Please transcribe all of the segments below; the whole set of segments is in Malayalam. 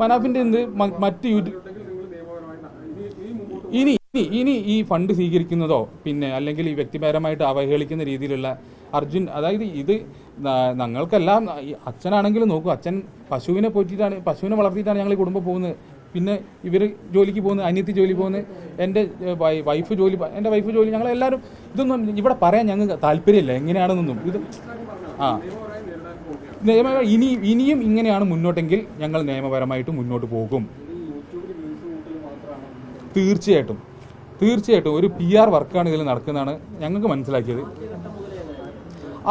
മനാഫിന്റെ എന്ത് മറ്റ് ഇനി ഇനി ഇനി ഈ ഫണ്ട് സ്വീകരിക്കുന്നതോ പിന്നെ അല്ലെങ്കിൽ ഈ വ്യക്തിപരമായിട്ട് അവഹേളിക്കുന്ന രീതിയിലുള്ള അർജുൻ അതായത് ഇത് ഞങ്ങൾക്കെല്ലാം അച്ഛനാണെങ്കിലും നോക്കൂ അച്ഛൻ പശുവിനെ പോറ്റിയിട്ടാണ് പശുവിനെ വളർത്തിയിട്ടാണ് ഞങ്ങൾ കുടുംബം പോകുന്നത്. പിന്നെ ഇവർ ജോലിക്ക് പോകുന്നത് അനിയത്തി ജോലി പോകുന്നത് എന്റെ വൈഫ് ജോലി എന്റെ വൈഫ് ജോലി ഞങ്ങളെല്ലാവരും ഇതൊന്നും ഇവിടെ പറയാൻ ഞങ്ങൾക്ക് താല്പര്യമില്ല എങ്ങനെയാണെന്നൊന്നും. ഇത് ആ. നിയമ ഇനി ഇനിയും ഇങ്ങനെയാണ് മുന്നോട്ടെങ്കിൽ ഞങ്ങൾ നിയമപരമായിട്ട് മുന്നോട്ട് പോകും. തീർച്ചയായിട്ടും. തീർച്ചയായിട്ടും ഒരു പി ആർ വർക്കാണ് ഇതിൽ നടക്കുന്നതാണ് ഞങ്ങൾക്ക് മനസ്സിലാക്കിയത്.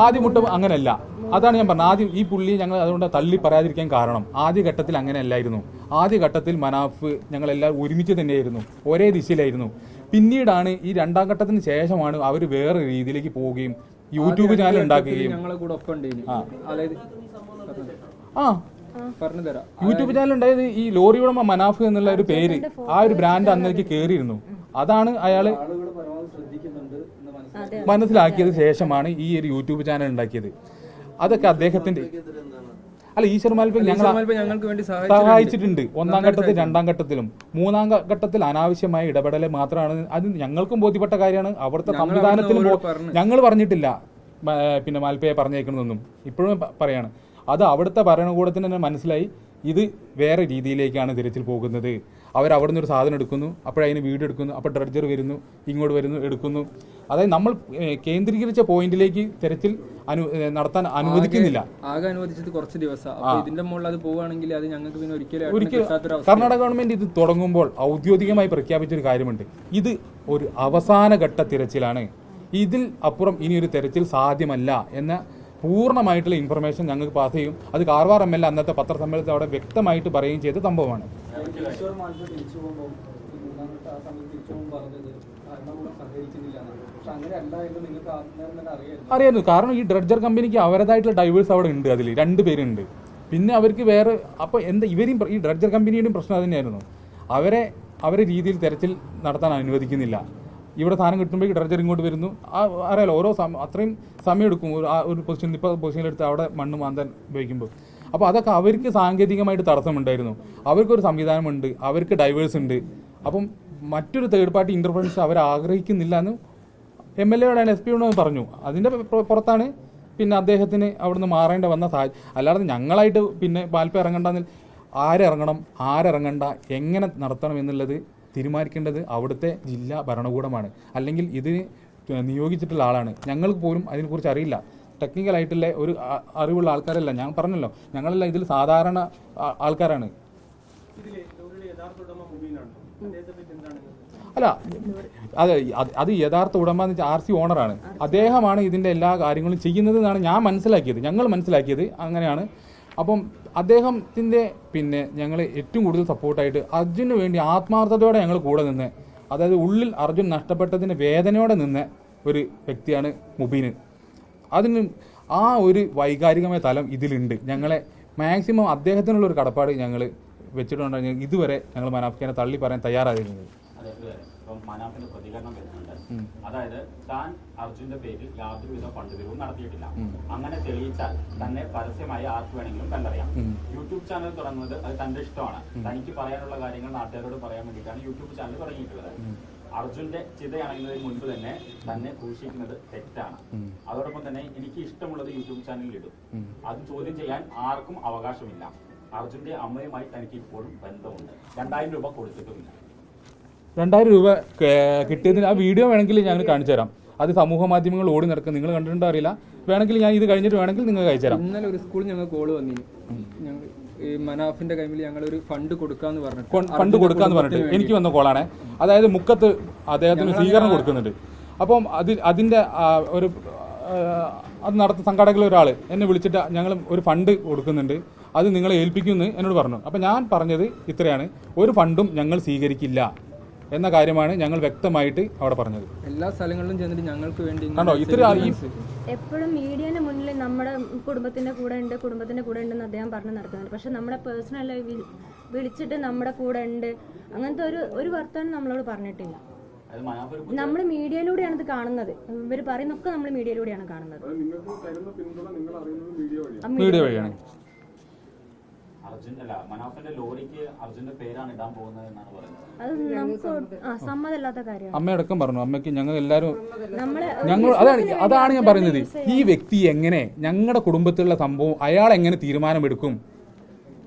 ആദ്യം മുട്ട അങ്ങനെയല്ല അതാണ് ഞാൻ പറഞ്ഞത്. ആദ്യം ഈ പുള്ളി ഞങ്ങൾ അതുകൊണ്ട് തള്ളി പറയാതിരിക്കാൻ കാരണം. ആദ്യ ഘട്ടത്തിൽ അങ്ങനെയല്ലായിരുന്നു. ആദ്യ ഘട്ടത്തിൽ മനാഫ് ഞങ്ങളെല്ലാം ഒരുമിച്ച് തന്നെയായിരുന്നു. ഒരേ ദിശയിലായിരുന്നു. പിന്നീടാണ് ഈ രണ്ടാം ഘട്ടത്തിന് ശേഷമാണ് അവർ വേറെ രീതിയിലേക്ക് പോവുകയും യൂട്യൂബ് ചാനൽ ഉണ്ടാക്കുകയും. ഞങ്ങളെ കൂടെ ഒപ്പം. ആ. യൂട്യൂബ് ചാനൽ ഉണ്ടായത് ഈ ലോറി ഉടമ മനാഫ് എന്നുള്ള ഒരു പേര് ആ ഒരു ബ്രാൻഡ് അന്നേക്ക് കയറിയിരുന്നു അതാണ് അയാൾ മനസ്സിലാക്കിയത് ശേഷമാണ് ഈ ഒരു യൂട്യൂബ് ചാനൽ ഉണ്ടാക്കിയത്. അതൊക്കെ അദ്ദേഹത്തിന്റെ അല്ല ഈശ്വർ മാൽപ്പിൽ ഞങ്ങൾ സഹായിച്ചിട്ടുണ്ട്. ഒന്നാം ഘട്ടത്തിൽ രണ്ടാം ഘട്ടത്തിലും. മൂന്നാം ഘട്ടത്തിൽ അനാവശ്യമായ ഇടപെടൽ മാത്രമാണ്. അത് ഞങ്ങൾക്കും ബോധ്യപ്പെട്ട കാര്യമാണ്. അവിടുത്തെ സംവിധാനത്തിലും ഞങ്ങൾ പറഞ്ഞിട്ടില്ല. പിന്നെ മാൽപ്പയെ പറഞ്ഞേക്കണമെന്നൊന്നും ഇപ്പോഴും പറയാണ്. അത് അവിടുത്തെ ഭരണകൂടത്തിന് തന്നെ മനസ്സിലായി. ഇത് വേറെ രീതിയിലേക്കാണ് തിരച്ചിൽ പോകുന്നത്. അവർ അവിടെ നിന്ന് ഒരു സാധനം എടുക്കുന്നു അപ്പോഴതിന് വീട് എടുക്കുന്നു അപ്പോൾ ഡ്രഡ്ജർ വരുന്നു ഇങ്ങോട്ട് വരുന്നു എടുക്കുന്നു. അതായത് നമ്മൾ കേന്ദ്രീകരിച്ച പോയിന്റിലേക്ക് തിരച്ചിൽ അനു നടത്താൻ അനുവദിക്കുന്നില്ല. ആകെ അനുവദിച്ചത് കുറച്ച് ദിവസം. ഇതിന്റെ മുകളിൽ അത് പോവുകയാണെങ്കിൽ അത് ഞങ്ങൾക്ക് പിന്നെ ഒരിക്കലും ഒരിക്കലും കർണാടക ഗവൺമെന്റ് ഇത് തുടങ്ങുമ്പോൾ ഔദ്യോഗികമായി പ്രഖ്യാപിച്ചൊരു കാര്യമുണ്ട്. ഇത് ഒരു അവസാന ഘട്ട തിരച്ചിലാണ്. ഇതിൽ അപ്പുറം ഇനി ഒരു തെരച്ചിൽ സാധ്യമല്ല എന്ന പൂർണമായിട്ടുള്ള ഇൻഫർമേഷൻ ഞങ്ങൾക്ക് പാസ് ചെയ്യും. അത് കാർവാർ എം എൽ എ അന്നത്തെ പത്രസമ്മേളനത്തിൽ അവിടെ വ്യക്തമായിട്ട് പറയുകയും ചെയ്ത സംഭവമാണ്. അറിയായിരുന്നു. കാരണം ഈ ഡ്രഡ്ജർ കമ്പനിക്ക് അവരതായിട്ടുള്ള ഡൈവേഴ്സ് അവിടെ ഉണ്ട് അതിൽ രണ്ട് പേരുണ്ട്. പിന്നെ അവർക്ക് വേറെ അപ്പോൾ എന്താ ഇവരെയും ഈ ഡ്രഡ്ജർ കമ്പനിയുടെയും പ്രശ്നം അത് തന്നെയായിരുന്നു അവരെ അവരെ രീതിയിൽ തെരച്ചിൽ നടത്താൻ അനുവദിക്കുന്നില്ല. ഇവിടെ സാധനം കിട്ടുമ്പോഴേക്ക് ഡ്രഡ്ജർ ഇങ്ങോട്ട് വരുന്നു. ആ അറിയാലോ ഓരോ സമയം അത്രയും സമയം എടുക്കും. ഒരു ആ ഒരു പൊസിഷൻ ഇപ്പോൾ പൊസിഷനിലെടുത്ത് അവിടെ മണ്ണ് മാന്താൻ ഉപയോഗിക്കുമ്പോൾ. അപ്പോൾ അതൊക്കെ അവർക്ക് സാങ്കേതികമായിട്ട് തടസ്സമുണ്ടായിരുന്നു. അവർക്കൊരു സംവിധാനമുണ്ട് അവർക്ക് ഡൈവേഴ്സ് ഉണ്ട്. അപ്പം മറ്റൊരു തേർഡ് പാർട്ടി ഇന്റർഫറൻസ് അവർ ആഗ്രഹിക്കുന്നില്ല എന്ന് എം എൽ എയോടാണ് എസ് പിയോടൊന്ന് പറഞ്ഞു. അതിന്റെ പുറത്താണ് പിന്നെ അദ്ദേഹത്തിന് അവിടുന്ന് മാറേണ്ട വന്ന സാഹചര്യം അല്ലാതെ ഞങ്ങളായിട്ട് പിന്നെ പാൽപ്പ ഇറങ്ങണ്ടെന്ന് ആരിറങ്ങണം ആരിറങ്ങണ്ട എങ്ങനെ നടത്തണം എന്നുള്ളത് തീരുമാനിക്കേണ്ടത് അവിടുത്തെ ജില്ലാ ഭരണകൂടമാണ്. അല്ലെങ്കിൽ ഇതിന് നിയോഗിച്ചിട്ടുള്ള ആളാണ്. ഞങ്ങൾക്ക് പോലും അതിനെക്കുറിച്ച് അറിയില്ല. ടെക്നിക്കലായിട്ടുള്ള ഒരു അറിവുള്ള ആൾക്കാരല്ല. ഞാൻ പറഞ്ഞല്ലോ ഞങ്ങളെല്ലാം ഇതിൽ സാധാരണ ആൾക്കാരാണ്. അല്ല അത് അത് അത് യഥാർത്ഥ ഉടമ എന്ന് വെച്ചാൽ ആർ സി ഓണറാണ്. അദ്ദേഹമാണ് ഇതിന്റെ എല്ലാ കാര്യങ്ങളും ചെയ്യുന്നത് എന്നാണ് ഞാൻ മനസ്സിലാക്കിയത്. ഞങ്ങൾ മനസ്സിലാക്കിയത് അങ്ങനെയാണ്. അപ്പം അദ്ദേഹത്തിന്റെ പിന്നെ ഞങ്ങൾ ഏറ്റവും കൂടുതൽ സപ്പോർട്ടായിട്ട് അർജുന് വേണ്ടി ആത്മാർത്ഥതയോടെ ഞങ്ങൾ കൂടെ നിന്ന് അതായത് ഉള്ളിൽ അർജുൻ നഷ്ടപ്പെട്ടതിന്റെ വേദനയോടെ നിന്ന ഒരു വ്യക്തിയാണ് മുബീന്. അതിന് ആ ഒരു വൈകാരികമായ തലം ഇതിലുണ്ട്. ഞങ്ങളെ മാക്സിമം അദ്ദേഹത്തിനുള്ള ഒരു കടപ്പാട് ഞങ്ങൾ വെച്ചിട്ടുണ്ടെങ്കിൽ ഇതുവരെ ഞങ്ങൾ മനാഫിക്കാനെ തള്ളി പറയാൻ തയ്യാറായിരുന്നത് മനാഫിന്റെ പ്രതികരണം വരുന്നുണ്ട്. അതായത് താൻ അർജുന്റെ പേരിൽ യാതൊരുവിധ ഫണ്ടുപിരിവും നടത്തിയിട്ടില്ല. അങ്ങനെ തെളിയിച്ചാൽ തന്നെ പരസ്യമായി ആർക്ക് വേണമെങ്കിലും കണ്ടറിയാം. യൂട്യൂബ് ചാനൽ തുടങ്ങുന്നത് അത് തന്റെ ഇഷ്ടമാണ്. തനിക്ക് പറയാനുള്ള കാര്യങ്ങൾ നാട്ടുകാരോട് പറയാൻ വേണ്ടിയിട്ടാണ് യൂട്യൂബ് ചാനൽ തുടങ്ങിയിട്ടുള്ളത്. അർജുന്റെ ചിതയണയുന്നതിന് മുൻപ് തന്നെ തന്നെ ക്രൂശിക്കുന്നത് തെറ്റാണ്. അതോടൊപ്പം തന്നെ എനിക്ക് ഇഷ്ടമുള്ളത് യൂട്യൂബ് ചാനലിൽ ഇടും. അത് ചോദ്യം ചെയ്യാൻ ആർക്കും അവകാശമില്ല. അർജുന്റെ അമ്മയുമായി തനിക്ക് ഇപ്പോഴും ബന്ധമുണ്ട്. രണ്ടായിരം രൂപ കൊടുത്തിട്ടുമില്ല. രണ്ടായിരം രൂപ കിട്ടിയതിന് ആ വീഡിയോ വേണമെങ്കിൽ ഞാൻ കാണിച്ചു തരാം. അത് സമൂഹ മാധ്യമങ്ങൾ ഓടി നടക്കും നിങ്ങൾ കണ്ടിട്ടുണ്ടോ അറിയില്ല. വേണമെങ്കിൽ ഞാൻ ഇത് കഴിഞ്ഞിട്ട് വേണമെങ്കിൽ നിങ്ങൾ അയച്ചുതരാം ഇന്നലെ ഒരു സ്കൂളിൽ ഞങ്ങൾ കോൾ വന്നി മനാഫിന്റെ കൈമിൽ ഞങ്ങൾ ഒരു ഫണ്ട് കൊടുക്കാന്ന് പറഞ്ഞിട്ട്. ഫണ്ട് കൊടുക്കാന്ന് പറഞ്ഞിട്ട്. എനിക്ക് വന്ന കോളാണ് അതായത് മുക്കത്ത് അദ്ദേഹത്തിന് സ്വീകരണം കൊടുക്കുന്നുണ്ട്. അപ്പം അതിൽ അതിന്റെ ഒരു അത് നടത്ത സംഘാടകരിൽ ഒരാൾ എന്നെ വിളിച്ചിട്ട് ഞങ്ങൾ ഒരു ഫണ്ട് കൊടുക്കുന്നുണ്ട്. അത് നിങ്ങളെ ഏൽപ്പിക്കുമെന്ന് എന്നോട് പറഞ്ഞു. അപ്പം ഞാൻ പറഞ്ഞത് ഇത്രയാണ്. ഒരു ഫണ്ടും ഞങ്ങൾ സ്വീകരിക്കില്ല. എന്ന കാര്യമാണ് ഞങ്ങൾ വ്യക്തമായിട്ട് അവിടെ പറഞ്ഞത്. എല്ലാ സ്ഥലങ്ങളിലും ചെന്നിട്ട് ഞങ്ങൾക്ക് വേണ്ടി ആണോ കണ്ടോ? ഇത്ര ഈ എപ്പോഴും മീഡിയന് മുന്നിൽ നമ്മുടെ കുടുംബത്തിന്റെ കൂടെ ഉണ്ട് കുടുംബത്തിന്റെ കൂടെ ഉണ്ടെന്ന് അദ്ദേഹം പറഞ്ഞു നടക്കുന്നുണ്ട്. പക്ഷെ നമ്മുടെ പേഴ്സണലായി വിളിച്ചിട്ട് നമ്മുടെ കൂടെ ഉണ്ട് അങ്ങനത്തെ ഒരു ഒരു വർത്തമാനം നമ്മളോട് പറഞ്ഞിട്ടില്ല. നമ്മൾ മീഡിയയിലൂടെയാണ് ഇത് കാണുന്നത്. ഇവർ പറയുന്നൊക്കെ നമ്മൾ മീഡിയയിലൂടെയാണ് കാണുന്നത്. മീഡിയ വഴിയാണ്. അർജുൻ അല്ല മനാഫിന്റെ ലോറിക്ക് അർജുന്റെ പേരാണ് ഇടാൻ പോകുന്നത് എന്നാണ് പറയുന്നത്. അത് നമുക്ക് സമ്മതമില്ലാത്ത കാര്യമാണ്. അമ്മയടക്കം പറഞ്ഞു. അമ്മയ്ക്ക് ഞങ്ങൾ എല്ലാവരും നമ്മളെ ഞങ്ങൾ അതാണ് അതാണ് ഞാൻ പറയുന്നത്. ഈ വ്യക്തി എങ്ങനെ ഞങ്ങളുടെ കുടുംബത്തിലുള്ള സംഭവം അയാൾ എങ്ങനെ തീരുമാനമെടുക്കും?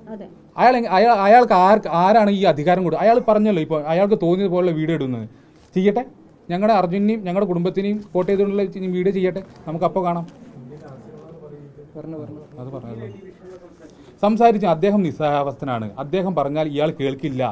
അതെ. അയാൾ എങ്ങ- അയാൾ അയാൾക്ക് ആർക്ക് ആരാണ് ഈ അധികാരം കൊടുക്കുക അയാൾ പറഞ്ഞല്ലോ ഇപ്പോൾ അയാൾക്ക് തോന്നിയത് പോലുള്ള വീഡിയോ ഇടുന്നത്. ചെയ്യട്ടെ? ഞങ്ങളുടെ അർജുനെയും ഞങ്ങളുടെ കുടുംബത്തിനെയും കോട്ട് വീട് വീഡിയോ ചെയ്യട്ടെ? നമുക്ക് അപ്പോൾ കാണാം. പറഞ്ഞു പറഞ്ഞു. അത് പറഞ്ഞല്ലോ സംസാരിച്ച അദ്ദേഹം നിസ്സഹാവസ്ഥനാണ്. അദ്ദേഹം പറഞ്ഞാൽ ഇയാൾ കേൾക്കില്ല.